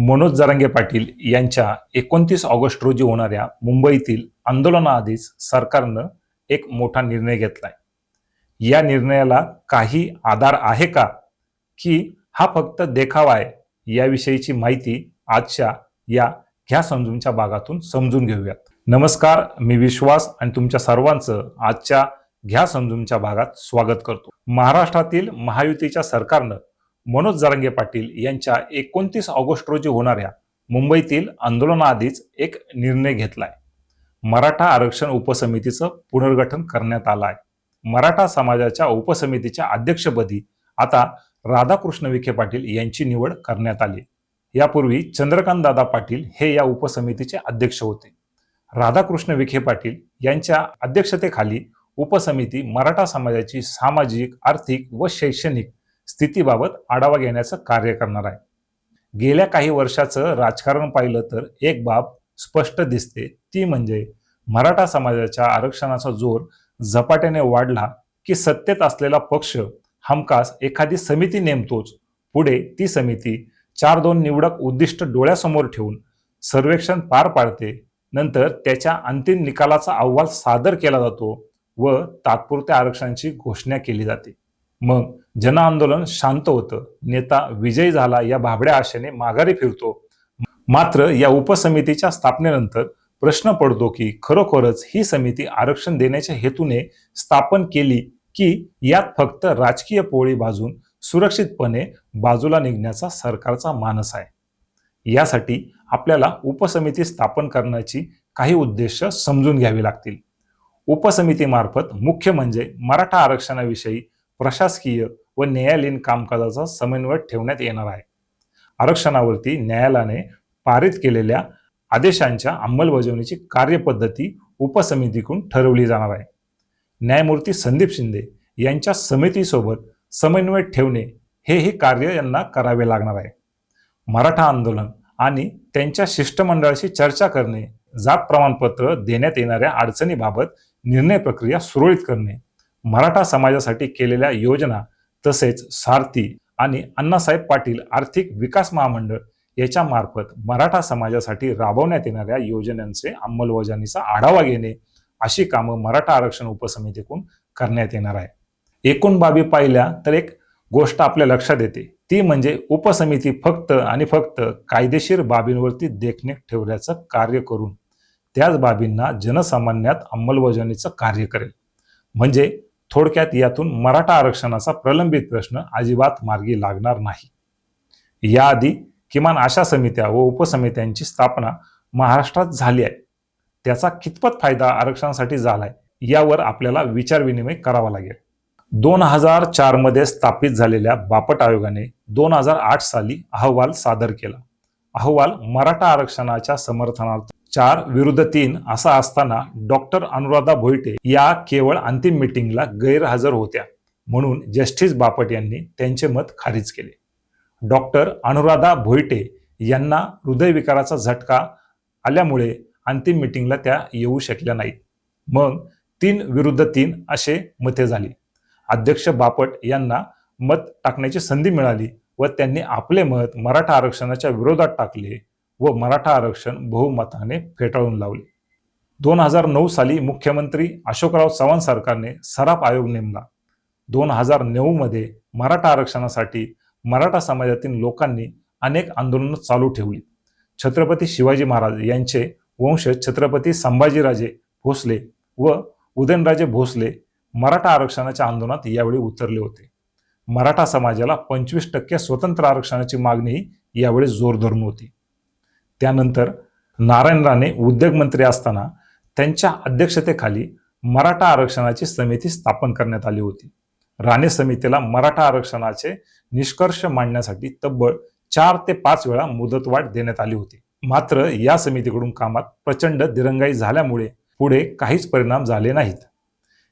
मनोज जरांगे पाटील यांच्या एकोणतीस ऑगस्ट रोजी होणाऱ्या मुंबईतील आंदोलनाआधीच सरकारनं एक मोठा निर्णय घेतलाय. या निर्णयाला काही आधार आहे का? की हा फक्त देखावा आहे याविषयीची माहिती आजच्या या घ्या समजूनच्या भागातून समजून घेऊयात. नमस्कार मी विश्वास आणि तुमच्या सर्वांचं आजच्या घ्या समजूनच्या भागात स्वागत करतो. महाराष्ट्रातील महायुतीच्या सरकारनं मनोज जरांगे पाटील यांच्या एकोणतीस ऑगस्ट रोजी होणाऱ्या मुंबईतील आंदोलनाआधीच एक निर्णय घेतलाय. मराठा आरक्षण उपसमितीचं पुनर्गठन करण्यात आलं आहे मराठा समाजाच्या उपसमितीच्या अध्यक्षपदी आता राधाकृष्ण विखे पाटील यांची निवड करण्यात आली. यापूर्वी चंद्रकांत दादा पाटील हे या उपसमितीचे अध्यक्ष होते. राधाकृष्ण विखे पाटील यांच्या अध्यक्षतेखाली उपसमिती मराठा समाजाची सामाजिक आर्थिक व शैक्षणिक स्थितीबाबत आढावा घेण्याचं कार्य करणार आहे. गेल्या काही वर्षाचं राजकारण पाहिलं तर एक बाब स्पष्ट दिसते ती म्हणजे मराठा समाजाच्या आरक्षणाचा जोर झपाट्याने वाढला की सत्तेत असलेला पक्ष हमखास एखादी समिती नेमतोच. पुढे ती समिती चार दोन निवडक उद्दिष्ट डोळ्यासमोर ठेवून सर्वेक्षण पार पाडते नंतर त्याच्या अंतिम निकालाचा अहवाल सादर केला जातो व तात्पुरत्या आरक्षणाची घोषणा केली जाते. मग जनआंदोलन शांत होतं. नेता विजयी झाला या भाबड्या आशेने माघारी फिरतो. मात्र या उपसमितीच्या स्थापनेनंतर प्रश्न पडतो की खरोखरच ही समिती आरक्षण देण्याच्या हेतूने स्थापन केली की यात फक्त राजकीय पोळी बाजून सुरक्षितपणे बाजूला निघण्याचा सरकारचा मानस आहे. यासाठी आपल्याला उपसमिती स्थापन करण्याची काही उद्देश समजून घ्यावी लागतील. उपसमितीमार्फत मुख्य म्हणजे मराठा आरक्षणाविषयी प्रशासकीय व न्यायालयीन कामकाजाचा समन्वय ठेवण्यात येणार आहे. आरक्षणावरती न्यायालयाने पारित केलेल्या आदेशांच्या अंमलबजावणीची कार्यपद्धती उपसमितीकडून ठरवली जाणार आहे. न्यायमूर्ती संदीप शिंदे यांच्या समितीसोबत समन्वय ठेवणे हेही कार्य यांना करावे लागणार आहे. मराठा आंदोलन आणि त्यांच्या शिष्टमंडळाशी चर्चा करणे जात प्रमाणपत्र देण्यात येणाऱ्या अडचणीबाबत निर्णय प्रक्रिया सुरळीत करणे मराठा समाजासाठी केलेल्या योजना तसेच सारथी आणि अण्णासाहेब पाटील आर्थिक विकास महामंडळ याच्या मार्फत मराठा समाजासाठी राबवण्यात येणाऱ्या योजनांचे अंमलबजावणीचा आढावा घेणे अशी कामं मराठा आरक्षण उपसमितीकडून करण्यात येणार आहे. एकूण बाबी पाहिल्या तर एक गोष्ट आपल्या लक्षात येते. ती म्हणजे उपसमिती फक्त आणि फक्त कायदेशीर बाबींवरती देखरेख ठेवण्याचं कार्य करून त्याच बाबींना जनसामान्यात अंमलबजावणीचं कार्य करेल. म्हणजे थोडक्यात यातून मराठा आरक्षणाचा प्रलंबित प्रश्न अजिबात मार्गी लागणार नाही. याआधी किमान अशा समित्या व उपसमित्यांची स्थापना महाराष्ट्रात झाली आहे. त्याचा कितपत फायदा आरक्षणासाठी झालाय यावर आपल्याला विचारविनिमय करावा लागेल. दोन हजार चारमध्ये स्थापित झालेल्या बापट आयोगाने दोन हजार आठ साली अहवाल सादर केला. अहवाल मराठा आरक्षणाच्या समर्थनार्थ चार विरुद्ध तीन असा असताना डॉक्टर अनुराधा भोईटे या केवळ अंतिम मिटिंगला गैरहजर होत्या म्हणून जस्टिस बापट यांनी त्यांचे मत खारिज केले. डॉक्टर अनुराधा भोईटे यांना हृदयविकाराचा झटका आल्यामुळे अंतिम मिटिंगला त्या येऊ शकल्या नाहीत. मग तीन विरुद्ध तीन असे मते झाली. अध्यक्ष बापट यांना मत टाकण्याची संधी मिळाली व त्यांनी आपले मत मराठा आरक्षणाच्या विरोधात टाकले व मराठा आरक्षण बहुमताने फेटाळून लावले. दोन हजार नऊ साली मुख्यमंत्री अशोकराव चव्हाण सरकारने सराप आयोग नेमला. दोन हजार नऊमध्ये मराठा आरक्षणासाठी मराठा समाजातील लोकांनी अनेक आंदोलनं चालू ठेवली. छत्रपती शिवाजी महाराज यांचे वंशज छत्रपती संभाजीराजे भोसले व उदयनराजे भोसले मराठा आरक्षणाच्या आंदोलनात यावेळी उतरले होते. मराठा समाजाला पंचवीस टक्के स्वतंत्र आरक्षणाची मागणीही यावेळी जोर धरून होती. त्यानंतर नारायण राणे उद्योगमंत्री असताना त्यांच्या अध्यक्षतेखाली मराठा आरक्षणाची समिती स्थापन करण्यात आली होती. राणे समितीला मराठा आरक्षणाचे निष्कर्ष मांडण्यासाठी तब्बल चार ते पाच वेळा मुदतवाढ देण्यात आली होती. मात्र या समितीकडून कामात प्रचंड दिरंगाई झाल्यामुळे पुढे काहीच परिणाम झाले नाहीत.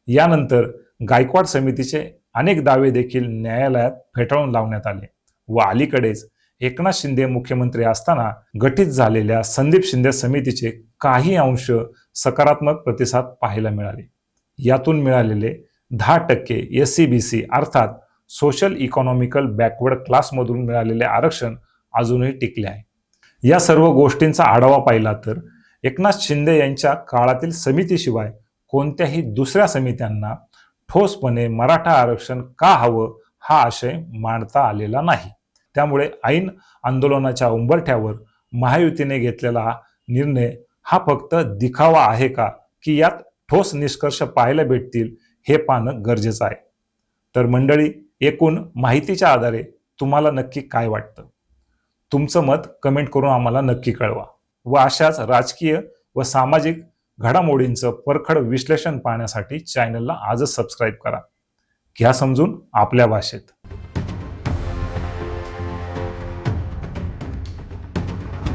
यानंतर गायकवाड समितीचे अनेक दावे देखील न्यायालयात फेटाळून लावण्यात आले व अलीकडेच एकनाथ शिंदे मुख्यमंत्री असताना गठीत झालेल्या संदीप शिंदे समितीचे काही अंश सकारात्मक प्रतिसाद पाहायला मिळाले. यातून मिळालेले दहा टक्के एस सी बी सी अर्थात सोशल इकॉनॉमिकल बॅकवर्ड क्लासमधून मिळालेले आरक्षण अजूनही टिकले आहे. या सर्व गोष्टींचा आढावा पाहिला तर एकनाथ शिंदे यांच्या काळातील समितीशिवाय कोणत्याही दुसऱ्या समित्यांना ठोसपणे मराठा आरक्षण का हवं हा आशय मांडता आलेला नाही. त्यामुळे ऐन आंदोलनाच्या उंबरठ्यावर महायुतीने घेतलेला निर्णय हा फक्त दिखावा आहे का? की यात ठोस निष्कर्ष पाहायला भेटतील हे पाहणं गरजेचं आहे. तर मंडळी एकूण माहितीच्या आधारे तुम्हाला नक्की काय वाटतं? तुमचं मत कमेंट करून आम्हाला नक्की कळवा. व अशाच राजकीय व सामाजिक घडामोडींचं परखड विश्लेषण पाहण्यासाठी चॅनलला आजच सबस्क्राईब करा. घ्या समजून आपल्या भाषेत.